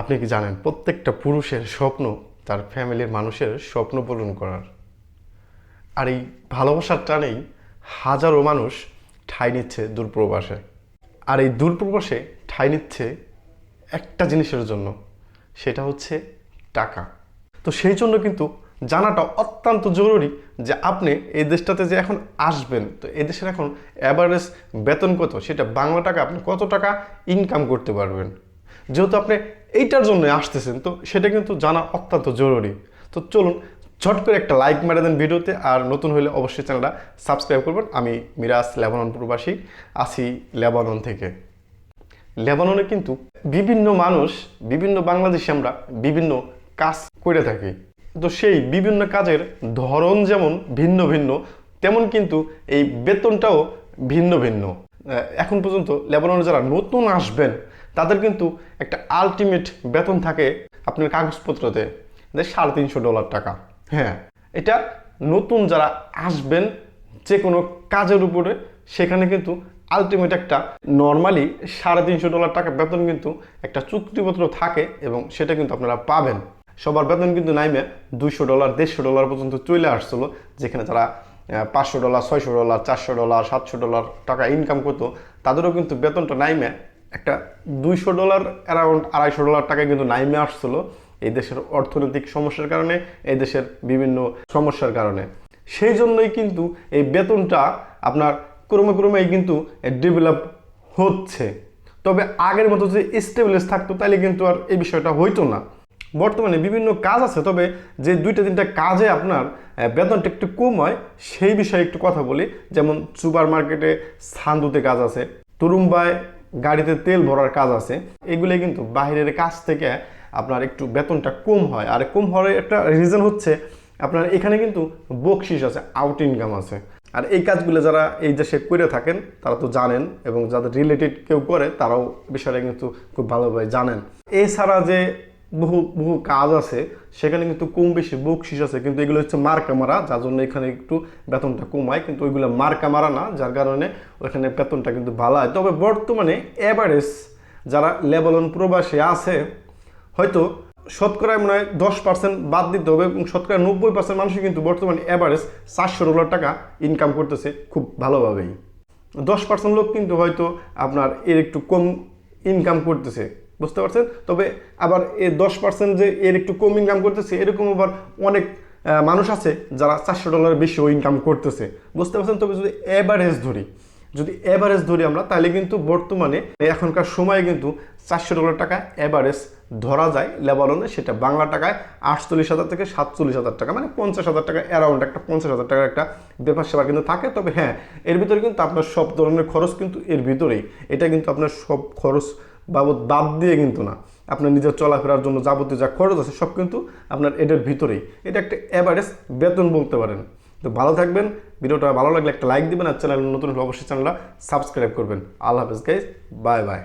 আপনি কি জানেন, প্রত্যেকটা পুরুষের স্বপ্ন তার ফ্যামিলির মানুষের স্বপ্ন পূরণ করার। আর এই ভালোবাসার টানেই হাজারো মানুষ ঠাঁই নিচ্ছে দূরপ্রবাসে। আর এই দূরপ্রবাসে ঠাঁই নিচ্ছে একটা জিনিসের জন্য, সেটা হচ্ছে টাকা। তো সেই জন্য কিন্তু জানাটা অত্যন্ত জরুরি যে আপনি এই দেশটাতে যে এখন আসবেন, তো এই দেশের এখন অ্যাভারেজ বেতন কত, সেটা বাংলা টাকা আপনি কত টাকা ইনকাম করতে পারবেন। যেহেতু আপনি এইটার জন্য আসতেছেন। তো সেটা কিন্তু জানা অত্যন্ত জরুরি। তো চলুন, ঝট করে একটা লাইক মেরে দেন ভিডিওতে, আর নতুন হলে অবশ্যই চ্যানেলটা সাবস্ক্রাইব করবেন। আমি মিরাজ লেবানন প্রবাসী আসি লেবানন থেকে। লেবাননে কিন্তু বিভিন্ন মানুষ, বিভিন্ন বাংলাদেশি আমরা বিভিন্ন কাজ করে থাকি। তো সেই বিভিন্ন কাজের ধরন যেমন ভিন্ন ভিন্ন, তেমন কিন্তু এই বেতনটাও ভিন্ন ভিন্ন। এখন পর্যন্ত লেবাননে যারা নতুন আসবেন তাদের কিন্তু একটা আলটিমেট বেতন থাকে আপনার কাগজপত্রতে সাড়ে তিনশো ডলার টাকা। হ্যাঁ এটা নতুন যারা আসবেন যে কোনো কাজের উপরে, সেখানে কিন্তু আলটিমেট একটা নর্মালি সাড়ে তিনশো ডলার টাকা বেতন কিন্তু একটা চুক্তিপত্র থাকে এবং সেটা কিন্তু আপনারা পাবেন। সবার বেতন কিন্তু নাইমে দুইশো ডলার, দেড়শো ডলার পর্যন্ত চলে আসছিল, যেখানে যারা পাঁচশো ডলার, ছয়শো ডলার, চারশো ডলার, সাতশো ডলার টাকা ইনকাম করতো, তাদেরও কিন্তু বেতনটা নাইমে একটা দুইশো ডলার অ্যারাউন্ড আড়াইশো ডলার টাকায় কিন্তু নাইমে আসছিল এই দেশের অর্থনৈতিক সমস্যার কারণে, এই দেশের বিভিন্ন সমস্যার কারণে। সেই জন্যই কিন্তু এই বেতনটা আপনার ক্রমে ক্রমেই কিন্তু ডেভেলপ হচ্ছে। তবে আগের মতো যে স্টেবলেস থাকতো তাহলে কিন্তু আর এই বিষয়টা হইতো না। বর্তমানে বিভিন্ন কাজ আছে, তবে যে দুইটা তিনটা কাজে আপনার বেতনটা একটু কম হয়, সেই বিষয়ে একটু কথা বলি। যেমন সুপার মার্কেটে সান্দুতে কাজ আছে, তুরুম্বায় গাড়িতে তেল ভরার কাজ আছে, এগুলো কিন্তু বাহিরের কাজ থেকে আপনার একটু বেতনটা কম হয়। আর কম হওয়ার একটা রিজন হচ্ছে আপনার এখানে কিন্তু বকশিস আছে আউট ইনকাম আছে। আর এই কাজগুলো যারা এই দেশে করে থাকেন, তারা তো জানেন এবং যাদের রিলেটেড কেউ করে, তারাও বিষয়টা কিন্তু খুব ভালোভাবে জানেন। এছাড়া যে বহু বহু কাজ আছে। সেখানে কিন্তু কম বেশি বকশিস আছে, কিন্তু এগুলো হচ্ছে মার্কা মারা, যার জন্য এখানে একটু বেতনটা কমায়, কিন্তু ওইগুলো মার্কা মারা না, যার কারণে ওখানে বেতনটা কিন্তু ভালো হয়। তবে বর্তমানে এভারেজ যারা লেবানন প্রবাসী আছে, হয়তো শতকরায় মনে হয় দশ পার্সেন্ট বাদ দিতে হবে এবং শতকরা নব্বই পার্সেন্ট মানুষই কিন্তু বর্তমানে অ্যাভারেজ চারশো ডলার টাকা ইনকাম করতেছে খুব ভালোভাবেই। দশ পার্সেন্ট লোক কিন্তু হয়তো আপনার এর একটু কম ইনকাম করতেছে। বুঝতে পারছেন? তবে আবার এই দশ পার্সেন্ট যে এর একটু কম ইনকাম করতেছে, এরকম আবার অনেক মানুষ আছে যারা চারশো ডলারের বেশিও ইনকাম করতেছে। বুঝতে পারছেন? তবে যদি অ্যাভারেজ ধরি, যদি অ্যাভারেজ ধরি আমরা, তাহলে কিন্তু বর্তমানে এখনকার সময়ে কিন্তু চারশো ডলার টাকা অ্যাভারেজ ধরা যায় লেবাননে, সেটা বাংলা টাকায় আটচল্লিশ হাজার থেকে সাতচল্লিশ হাজার টাকা মানে পঞ্চাশ হাজার টাকা অ্যারাউন্ড একটা পঞ্চাশ হাজার টাকার একটা ব্যাপার সেবা কিন্তু থাকে। তবে হ্যাঁ এর ভিতরে কিন্তু আপনার সব ধরনের খরচ কিন্তু এর ভিতরেই। এটা কিন্তু আপনার সব খরচ বাবদ বাদ দিয়ে কিন্তু না। আপনার নিজের চলাফেরার জন্য যাবতীয় যা খরচ আছে সব কিন্তু আপনার এটার ভিতরেই। এটা একটা অ্যাভারেজ বেতন বলতে পারেন। তো ভালো থাকবেন, ভিডিওটা ভালো লাগলে একটা লাইক দিবেন, আর চ্যানেল নতুন হলে অবশ্যই চ্যানেলটা সাবস্ক্রাইব করবেন। আল্লাহ হাফেজ গাইজ বাই বাই